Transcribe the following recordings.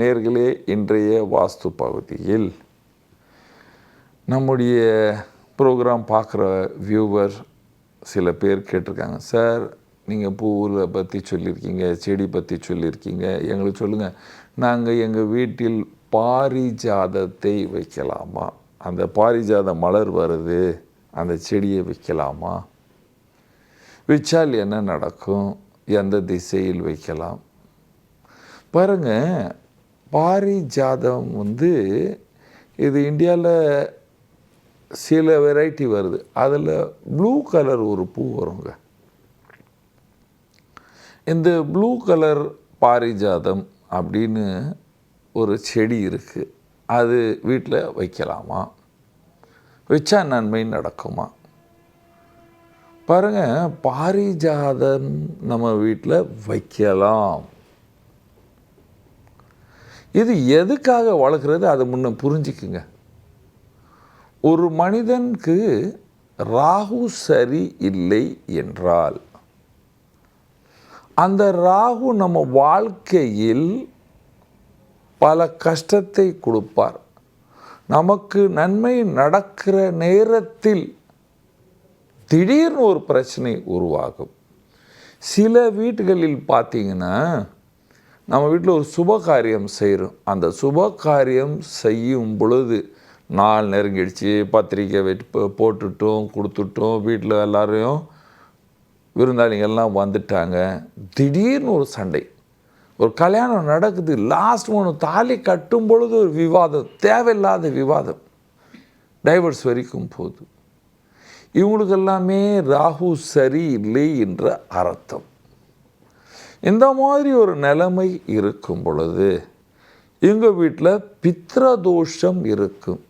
நேர்களே இன்றைய வாஸ்து பகுதியில் நம்முடைய ப்ரோக்ராம் பார்க்குற வியூவர் சில பேர் கேட்டிருக்காங்க. சார் நீங்கள் பூவில் பற்றி சொல்லியிருக்கீங்க செடி பற்றி சொல்லியிருக்கீங்க எங்களுக்கு சொல்லுங்கள் நாங்கள் எங்கள் வீட்டில் பாரிஜாதத்தை வைக்கலாமா? அந்த பாரிஜாத மலர் வருது அந்த செடியை வைக்கலாமா? வச்சால் என்ன நடக்கும்? எந்த திசையில் வைக்கலாம்? பாருங்கள் பாரிஜாதம் வந்து இது இந்தியாவில் சில வெரைட்டி வருது. அதில் ப்ளூ கலர் ஒரு பூ வருங்க. இந்த ப்ளூ கலர் பாரிஜாதம் அப்படின்னு ஒரு செடி இருக்குது அது வீட்டில் வைக்கலாமா? வச்சா நன்மை நடக்குமா? பாருங்க பாரிஜாதம் நம்ம வீட்டில் வைக்கலாம். இது எதுக்காக வளர்க்குறது அதை முன்ன புரிஞ்சுக்குங்க. ஒரு மனிதனுக்கு ராகு சரி இல்லை என்றால் அந்த ராகு நம்ம வாழ்க்கையில் பல கஷ்டத்தை கொடுப்பார். நமக்கு நன்மை நடக்கிற நேரத்தில் திடீர்னு ஒரு பிரச்சனை உருவாகும். சில வீட்டுகளில் பார்த்தீங்கன்னா நம்ம வீட்டில் ஒரு சுப காரியம் செய்கிறோம். அந்த சுப காரியம் செய்யும் பொழுது நாள் நெருங்கிடுச்சு பத்திரிக்கை வெட்டு போட்டுட்டோம் கொடுத்துட்டோம் வீட்டில் எல்லாரையும் விருந்தாளிங்கெல்லாம் வந்துட்டாங்க. திடீர்னு ஒரு சண்டை. ஒரு கல்யாணம் நடக்குது லாஸ்ட் மூணு தாலி கட்டும் பொழுது ஒரு விவாதம் தேவையில்லாத விவாதம். டைவர்ஸ் வரைக்கும் போகுது. இவங்களுக்கு எல்லாமே ராகு சரி இல்லை என்ற அர்த்தம். இந்த மாதிரி ஒரு நிலைமை இருக்கும் பொழுது எங்கள் வீட்டில் பித்ரதோஷம் இருக்கும்.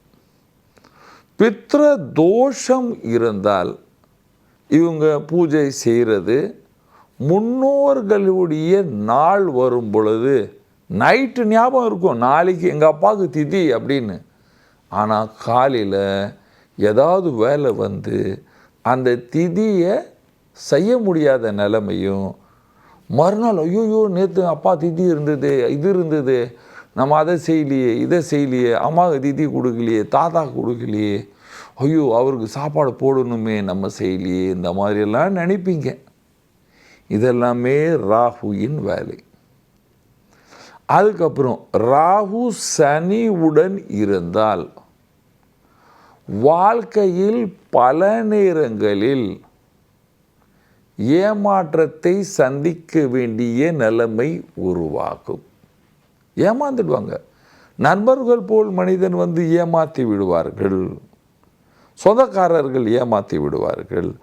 பித்ர தோஷம் இருந்தால் இவங்க பூஜை செய்கிறது முன்னோர்களுடைய நாள் வரும் பொழுது நைட்டு ஞாபகம் இருக்கும். நாளைக்கு எங்கள் அப்பாவுக்கு திதி அப்படின்னு. ஆனால் காலையில் ஏதாவது வேலை வந்து அந்த திதியை செய்ய முடியாத நிலைமையும் மறுநாள் ஐயோயோ நேற்று அப்பா திதி இருந்தது இது இருந்தது நம்ம அதை செய்யலையே இதை செய்யலையே அம்மாவுக்கு திதி கொடுக்கலையே தாத்தா கொடுக்கலையே ஐயோ அவருக்கு சாப்பாடு போடணுமே நம்ம செய்யலையே இந்த மாதிரியெல்லாம் நினைப்பீங்க. இதெல்லாமே ராகுவின் வேலை. அதுக்கப்புறம் ராகு சனியுடன் இருந்தால் வாழ்க்கையில் பல நேரங்களில் ஏமாற்றத்தை சந்திக்க வேண்டிய நிலைமை உருவாகும். ஏமாந்துடுவாங்க. நண்பர்கள் போல் மனிதன் வந்து ஏமாற்றி விடுவார்கள். சொந்தக்காரர்கள் ஏமாற்றி விடுவார்கள்.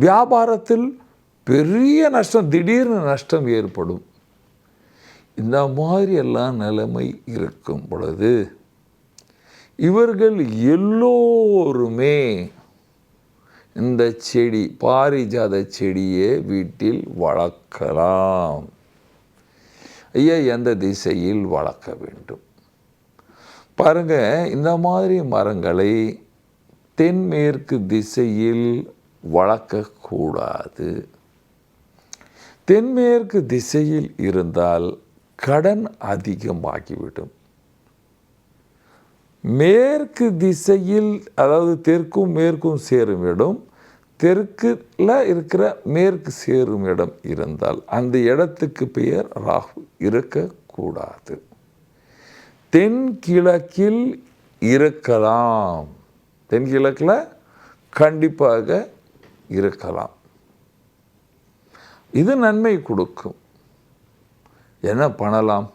வியாபாரத்தில் பெரிய நஷ்டம் திடீர்னு நஷ்டம் ஏற்படும். இந்த மாதிரி எல்லாம் நிலைமை இருக்கும் பொழுது இவர்கள் எல்லோருமே இந்த செடி பாரிஜாத செடியை வீட்டில் வளர்க்கலாம். ஐயா எந்த திசையில் வளர்க்க வேண்டும்? பாருங்க இந்த மாதிரி மரங்களை தென்மேற்கு திசையில் வளர்க்கக்கூடாது தென்மேற்கு திசையில் இருந்தால் கடன் அதிகமாகிவிடும். மேற்கு திசையில் அதாவது தெற்கும் மேற்கும் சேரும் இடம் தெற்குல இருக்கிற மேற்கு சேரும் இடம் இருந்தால் அந்த இடத்துக்கு பெயர் ராகு. இருக்கக்கூடாது. தென்கிழக்கில் இருக்கலாம். தென்கிழக்கில் கண்டிப்பாக இருக்கலாம். இது நன்மை கொடுக்கும். என்ன பண்ணலாம்?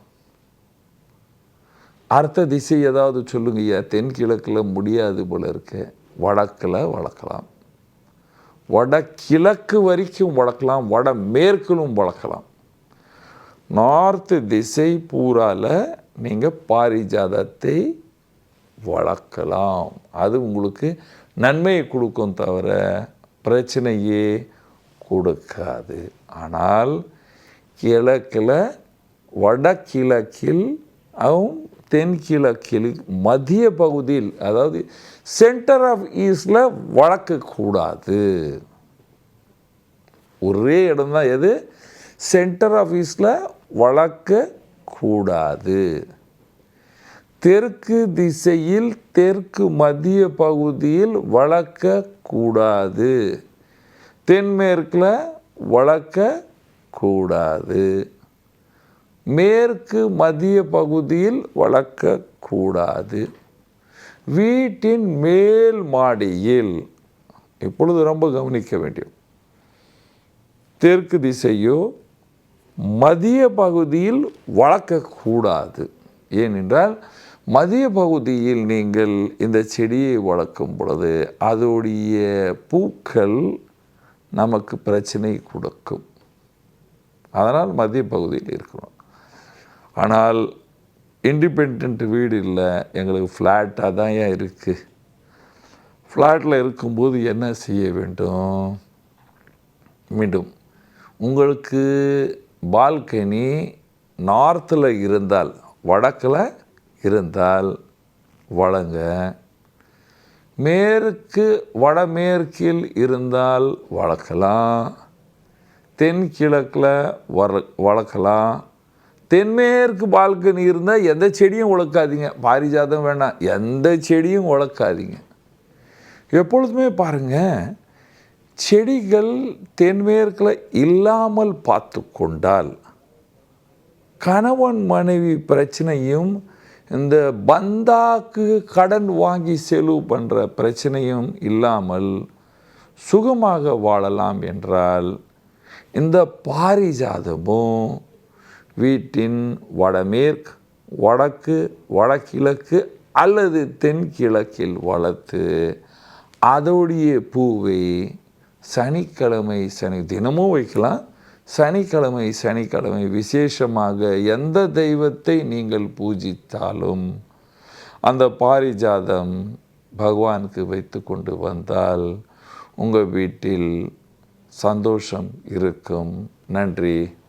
அடுத்த திசை ஏதாவது சொல்லுங்கய்யா தென்கிழக்கில் முடியாது போல இருக்கு. வடக்கில் வளர்க்கலாம். வடகிழக்கு வரைக்கும் வளர்க்கலாம். வட மேற்கிலும் வளர்க்கலாம். நார்த்து திசை பூரால நீங்கள் பாரிஜாதத்தை வளர்க்கலாம். அது உங்களுக்கு நன்மையை கொடுக்கும் தவிர பிரச்சனையே கொடுக்காது. ஆனால் கிழக்கில் வடகிழக்கில் அவன் தென்கிழக்கில் மத்திய பகுதியில் அதாவது சென்டர் ஆஃப் ஈஸ்டில் வளர்க்கக்கூடாது ஒரே இடம் தான் எது சென்டர் ஆஃப் ஈஸ்டில் வளர்க்கக்கூடாது தெற்கு திசையில் தெற்கு மத்திய பகுதியில் வளர்க்கக்கூடாது தென்மேற்கில் வளர்க்கக்கூடாது மேற்கு மதிய பகுதியில் வளர்க்கக்கூடாது. வீட்டின் மேல் மாடியில். இப்பொழுது ரொம்ப கவனிக்க வேண்டும் தெற்கு திசையோ மதிய பகுதியில் வளர்க்கக்கூடாது. ஏனென்றால் மதிய பகுதியில் நீங்கள் இந்த செடியை வளர்க்கும் பொழுது அதோடைய பூக்கள் நமக்கு பிரச்சனை கொடுக்கும். அதனால் மதிய பகுதியில் இருக்கிறோம் ஆனால் இண்டிபெண்ட் வீடு இல்லை எங்களுக்கு ஃப்ளாட்டாக தான் ஏன் இருக்குது ஃப்ளாட்டில் இருக்கும்போது என்ன செய்ய வேண்டும்? மீண்டும் உங்களுக்கு பால்கனி நார்த்தில் இருந்தால் வடக்கில் இருந்தால் வளங்க மேற்கு வடமேற்கில் இருந்தால் வளர்க்கலாம். தென்கிழக்கில் வர வளர்க்கலாம். தென்மேற்கு பால்கனி இருந்தால் எந்த செடியும் உழக்காதீங்க. பாரிஜாதம் வேணாம். எந்த செடியும் வளர்க்காதீங்க எப்பொழுதுமே பாருங்கள் செடிகள் தென்மேற்கில் இல்லாமல் பார்த்து கொண்டால் கணவன் மனைவி பிரச்சனையும் இந்த பந்தாக்கு கடன் வாங்கி செலவு பண்ணுற பிரச்சனையும் இல்லாமல் சுகமாக வாழலாம் என்றால் இந்த பாரிஜாதமும் வீட்டின் வடமேற்கு வடக்கு வடகிழக்கு அல்லது தென்கிழக்கில் வளர்த்து அதோடைய பூவை சனிக்கிழமை சனி தினமும் வைக்கலாம். சனிக்கிழமை சனிக்கிழமை விசேஷமாக எந்த தெய்வத்தை நீங்கள் பூஜித்தாலும் அந்த பாரிஜாதம் பகவானுக்கு வைத்து கொண்டு வந்தால் உங்கள் வீட்டில் சந்தோஷம் இருக்கும். நன்றி.